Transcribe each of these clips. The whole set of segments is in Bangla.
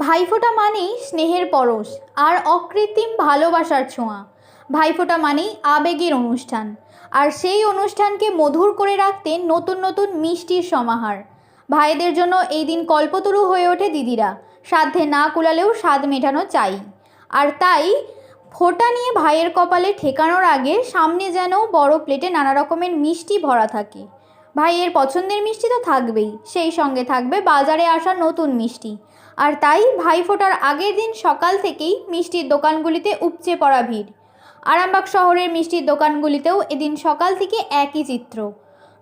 ভাইফোঁটা মানেই স্নেহের পরশ আর অকৃত্রিম ভালোবাসার ছোঁয়া। ভাইফোঁটা মানেই আবেগের অনুষ্ঠান। আর সেই অনুষ্ঠানকে মধুর করে রাখতে নতুন নতুন মিষ্টির সমাহার। ভাইদের জন্য এই দিন কল্পতরু হয়ে ওঠে দিদিরা। সাধ্যে না কুলালেও স্বাদ মেটানো চাই। আর তাই ফোঁটা নিয়ে ভাইয়ের কপালে ঠেকানোর আগে সামনে যেন বড় প্লেটে নানা রকমের মিষ্টি ভরা থাকে। ভাইয়ের পছন্দের মিষ্টি তো থাকবেই। সেই সঙ্গে থাকবে বাজারে আসা নতুন মিষ্টি। আর তাই ভাইফোঁটার আগের দিন সকাল থেকেই মিষ্টির দোকানগুলিতে উপচে পড়া ভিড়। আরামবাগ শহরের মিষ্টির দোকানগুলিতেও এদিন সকাল থেকে একই চিত্র।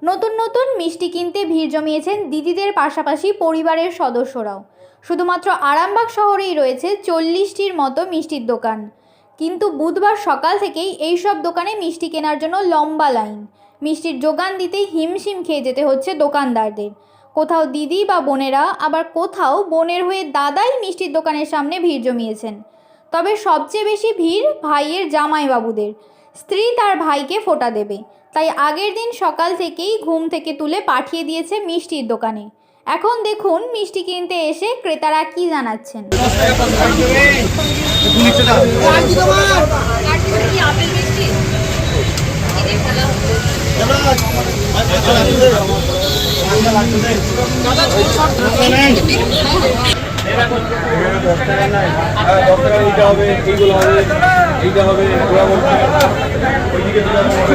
নতুন নতুন মিষ্টি কিনতে ভিড় জমিয়েছেন দিদিদের পাশাপাশি পরিবারের সদস্যরাও। শুধুমাত্র আরামবাগ শহরেই রয়েছে চল্লিশটির মতো মিষ্টির দোকান। কিন্তু বুধবার সকাল থেকেই এই সব দোকানে মিষ্টি কেনার জন্য লম্বা লাইন। মিষ্টির যোগান দিতেই হিমশিম খেয়ে যেতে হচ্ছে দোকানদারদের। কোথাও দিদি বা বোনেরা, আবার কোথাও বোনের হয়ে দাদাই মিষ্টির দোকানের সামনে ভিড় জমিয়েছেন। তবে সবচেয়ে বেশি ভিড় ভাইয়ের জামাইবাবুদের। স্ত্রী তার ভাইকে ফোটা দেবে। তাই আগের দিন সকাল থেকেই ঘুম থেকে তুলে পাঠিয়ে দিয়েছে মিষ্টির দোকানে। এখন দেখুন মিষ্টি কিনতে এসে ক্রেতারা কি জানাচ্ছেন। হ্যাঁ দশ টাকা এইটা হবে এইগুলো হবে এইটা হবে ঘোরা বলছে ওইদিকে দুটো হবে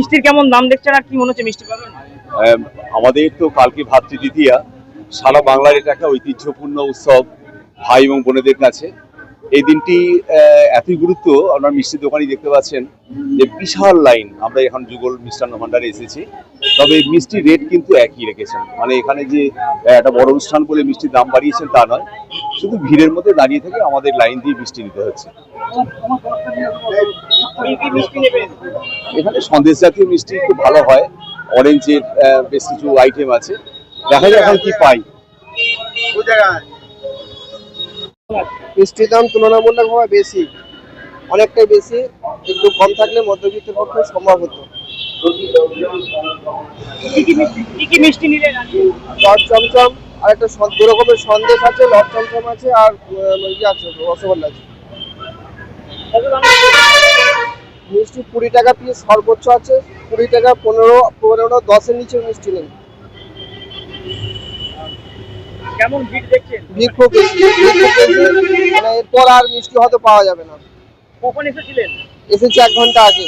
মিষ্টির কেমন দাম দেখছেন আর কি মনে হচ্ছে মিষ্টি পাবেন? আমাদের তো কালকে ভাতৃদ্বিতীয়া। সারা বাংলার এটা একটা ঐতিহ্যপূর্ণ উৎসব ভাই এবং বোনেদের কাছে। এই দিনটি এতই গুরুত্ব, আপনার মিষ্টি দোকানই দেখতে পাচ্ছেন যে বিশাল লাইন আমরা এখন যুগল মিষ্টান্ন ভান্ডারে এসেছি। তবে মিষ্টির রেট কিন্তু একই রেখেছেন। মানে এখানে যে একটা বড় অনুষ্ঠান বলে মিষ্টির দাম বাড়িয়েছেন তা নয়। শুধু ভিড়ের মধ্যে দাঁড়িয়ে থেকে আমাদের লাইন দিয়ে মিষ্টি নিতে হচ্ছে। এখানে সন্দেশ জাতীয় মিষ্টি খুব ভালো হয়। অরেঞ্জের আহ, বেশ কিছু আইটেম আছে। দেখা যাক এখন কি পাই। মিষ্টির দাম তুলনামূলকভাবে বেশি। অনেকটাই বেশি একটু কম থাকলে মধ্যবিত্তের পক্ষে সম্ভব হতো। লট চমচম আর একটা দু রকমের সন্দেশ আছে লট চমচম আছে আর ইয়ে আছে রসগোল্লা আছে। মিষ্টি কুড়ি টাকা পিস সর্বোচ্চ আছে কুড়ি টাকা পনেরো পনেরো দশের নিচে মিষ্টি নেই। কেমন ভিড় দেখছেন? ভিড় খুব বেশি। ভিড় খুব বেশি। মানে এরপর আর মিষ্টি হয়তো পাওয়া যাবে না। কখন এসেছিলেন? এসেছে এক ঘণ্টা আগে।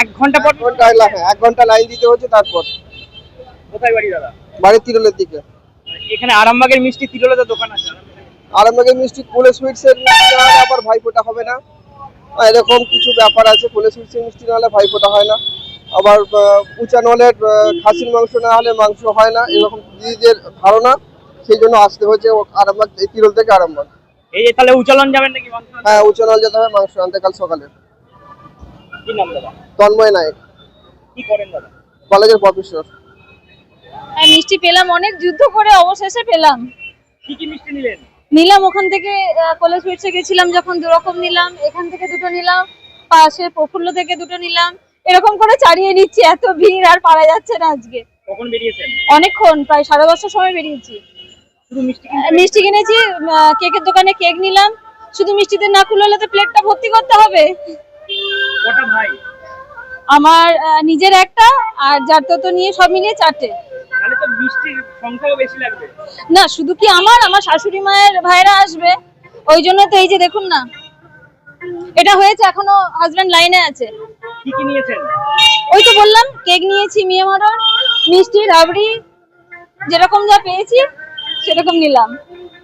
এক ঘণ্টা পর? ঘণ্টা হ্যাঁ, এক ঘণ্টা লাইন দিতে হচ্ছে তারপর। কোথায় বাড়ি দাদা? বাড়ির তিরলের দিকে। এখানে আরামবাগের মিষ্টি তিরোলাতে দোকান আছে। আরামবাগের মিষ্টি কুলে সুইটসের আবার ভাইফোঁটা হবে না। এরকম কিছু ব্যাপার আছে কুলে সুইটসের মিষ্টি না হলে ভাইফোঁটা হয় না। আবার উঁচা নলের খাসির মাংস না হলে মাংস হয় না এরকম দিদিদের ধারণা সেই জন্য আসতে হচ্ছে ও আরামবাগ এই তিরল থেকে আরামবাগ। এই যে তাহলে উচালন যাবেন নাকি মাংস হ্যাঁ যেতে হবে মাংস আনতে কাল সকালে। কি নাম দাদা? তন্ময় নায়ক। কি করেন দাদা? কলেজের প্রফেসর। হ্যাঁ মিষ্টি পেলাম অনেক যুদ্ধ করে অবশেষে পেলাম। কি কি মিষ্টি নিলেন? নিলাম ওখান থেকে কলেজ সুইটসে গেছিলাম যখন দু রকম নিলাম এখান থেকে দুটো নিলাম পাশে প্রফুল্ল থেকে দুটো নিলাম। এরকম করে চালিয়ে নিচ্ছি এত ভিড় আর পারা যাচ্ছে না আজকে। কখন বেরিয়েছেন? অনেকক্ষণ প্রায় সাড়ে দশটার সময় বেরিয়েছি। মিষ্টি মিষ্টি কিনেছি কেকের দোকানে কেক নিলাম। শুধু মিষ্টিতে না খুললে তো প্লেটটা ভর্তি করতে হবে। আমার নিজের একটা আর যার তো নিয়ে সব মিলিয়ে চারটে। সংখ্যাও বেশি লাগবে? না শুধু কি আমার? আমার শাশুড়ি মায়ের ভাইরা আসবে। ওই জন্য তো এই যে দেখুন না এটা হয়েছে এখনও হাজবেন্ড লাইনে আছে। কি কি নিয়েছেন? ওই তো বললাম কেক নিয়েছি মিয়ে মটর মিষ্টি রাবড়ি যেরকম যা পেয়েছি সেরকম নিলাম।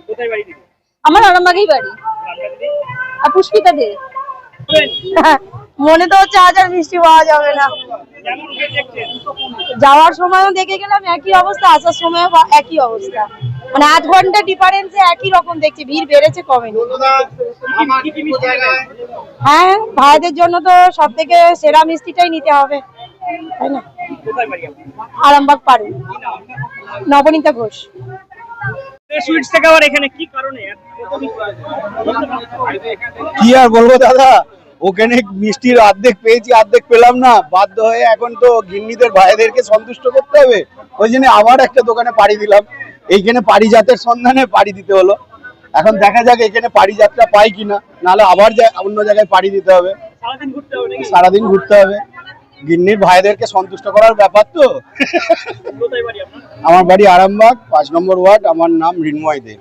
কোথায় বাড়ি আমার আরামবাগেই বাড়ি। আর পুষ্পিতা দে। মনে তো হচ্ছে আজ আর মিষ্টি পাওয়া যাবে না। যাওয়ার সময়ও দেখে গেলাম একই অবস্থা আসার সময়ও বা- একই অবস্থা মানে আধ ঘণ্টা ডিফারেন্সে একই রকম দেখছি ভিড় বেড়েছে কমেনি? হ্যাঁ ভাইদের জন্য তো সব থেকে সেরা মিষ্টিটাই নিতে হবে তাই না? আরামবাগ পারু নবনীতা ঘোষ সুইটস থেকে আবার এখানে কি কারণে এত মিষ্টি? কি আর বলব দাদা ওখানে মিষ্টির অর্ধেক পেয়েছি অর্ধেক পেলাম না। বাধ্য হয়ে এখন তো গিন্নিদের ভাইদেরকে সন্তুষ্ট করতে হবে। ওই জন্য আবার একটা দোকানে পাড়ি দিলাম। এইখানে পারিজাতের সন্ধানে পাড়ি দিতে হলো। এখন দেখা যাক এখানে পারিজাতটা পাই কিনা। নাহলে আবার অন্য জায়গায় পাড়ি দিতে হবে। সারাদিন ঘুরতে হবে গিন্নির ভাইদেরকে সন্তুষ্ট করার ব্যাপার তো। আমার বাড়ি আরামবাগ পাঁচ নম্বর ওয়ার্ড আমার নাম ঋন্ময় দেব